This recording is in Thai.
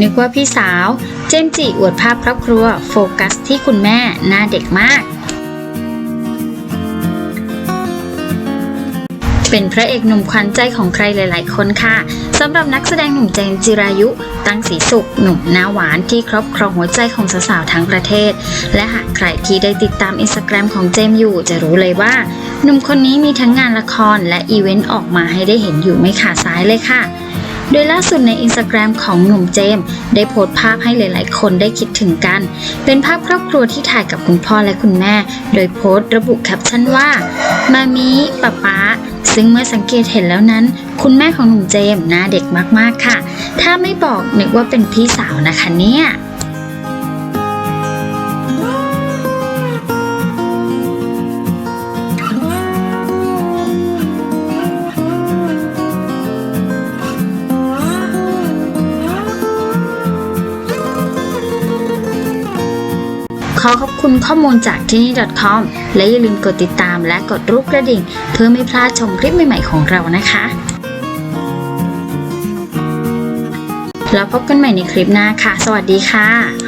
นึกว่าพี่สาว เจมจิอวดภาพครอบครัว โฟกัสที่คุณแม่หน้าเด็กมาก เป็นพระเอกหนุ่มขวัญใจของใครหลาย ๆ คนค่ะสำหรับนักแสดงหนุ่มเจมจิรายุ ตั้งสีสุข หนุ่มหน้าหวานที่ครอบครองหัวใจของสาวๆทั้งประเทศ และหากใครที่ได้ติดตามอินสตาแกรมของเจมส์อยู่ จะรู้เลยว่า หนุ่มคนนี้มีทั้งงานละครและอีเวนต์ออกมาให้ได้เห็นอยู่ไม่ขาดสายเลยค่ะโดยล่าสุดในอินสตาแกรมของหนุ่มเจมส์ได้โพสต์ภาพให้หลายๆ คนได้คิดถึงกัน เป็นภาพครอบครัวที่ถ่ายกับคุณพ่อและคุณแม่ โดยโพสต์ระบุแคปชั่นว่า มามีป๊าป๊า ซึ่งเมื่อสังเกตเห็นแล้วนั้น คุณแม่ของหนุ่มเจมส์หน้าเด็กมากๆค่ะ ถ้าไม่บอกนึกว่าเป็นพี่สาวนะคะเนี่ย อขอบคุณข้อมูลจากที่นี่ .com และอย่าลืมกดติดตามและกดรูปกระดิ่ง เพื่อไม่พลาดชมคลิปใหม่ๆของเรานะคะ แล้วพบกันใหม่ในคลิปหน้าค่ะ สวัสดีค่ะ